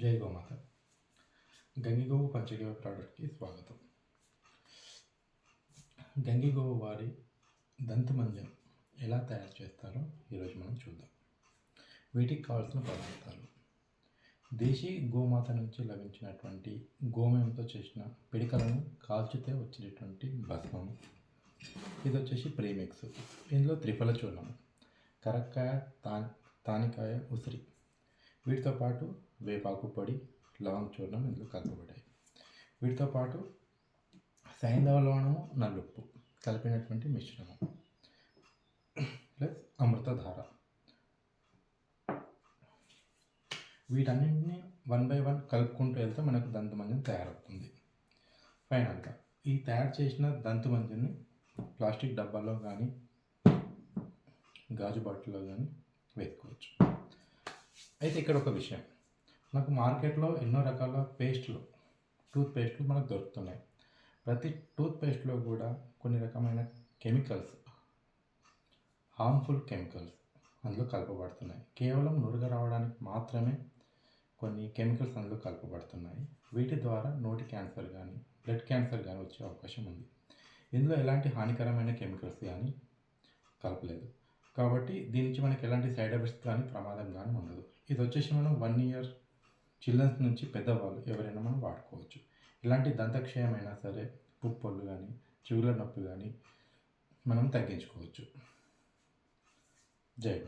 జై గోమాత. గంగిగోవు పంచగవ్య ప్రోడక్ట్కి స్వాగతం. గంగిగోవు వారి దంతమంజం ఎలా తయారు చేస్తారో ఈరోజు మనం చూద్దాం. వీటికి కావాల్సిన పదార్థాలు. దేశీ గోమాత నుంచి లభించినటువంటి గోమయంతో చేసిన పిడికలను కాల్చితే వచ్చినటువంటి భస్మము. ఇది వచ్చేసి ప్రీమిక్స్. ఇందులో త్రిఫల చూర్ణం కరక్కాయ తా తానికాయ ఉసిరి. వీటితో పాటు వేపాకు పొడి లవంగ చూర్ణం ఇందులో కలపబడ్డాయి వీటితో పాటు సైంధవ లవణము నల్లుప్పు కలిపినటువంటి మిశ్రమం ప్లస్ అమృతధార. వీటన్నింటినీ వన్ బై వన్ కలుపుకుంటూ వెళ్తే మనకు దంతమంజం తయారవుతుంది. ఫైనల్గా ఈ తయారు చేసిన దంతుమంజన్ని ప్లాస్టిక్ డబ్బాలో కానీ గాజు బాటిల్లో కానీ వేసుకోవచ్చు. అయితే ఇక్కడ ఒక విషయం. మనకు మార్కెట్లో ఎన్నో రకాల పేస్టులు టూత్ పేస్ట్లు మనకు దొరుకుతున్నాయి. ప్రతి టూత్ పేస్ట్లో కూడా కొన్ని రకమైన కెమికల్స్ హార్మ్ఫుల్ కెమికల్స్ అందులో కలపబడుతున్నాయి. కేవలం నురుగ రావడానికి మాత్రమే కొన్ని కెమికల్స్ అందులో కలపబడుతున్నాయి. వీటి ద్వారా నోటి క్యాన్సర్ కానీ బ్లడ్ క్యాన్సర్ కానీ వచ్చే అవకాశం ఉంది. ఇందులో ఎలాంటి హానికరమైన కెమికల్స్ కానీ కలపలేదు. కాబట్టి దీని నుంచి మనకి ఎలాంటి సైడ్ ఎఫెక్ట్స్ కానీ ప్రమాదం కానీ ఉండదు. ఇది వచ్చేసి మనం వన్ ఇయర్ చిల్డ్రన్స్ నుంచి పెద్దవాళ్ళు ఎవరైనా మనం వాడుకోవచ్చు. ఇలాంటి దంతక్షయం అయినా సరే పుప్పొళ్ళు కానీ చెవుల నొప్పి కానీ మనం తగ్గించుకోవచ్చు. జై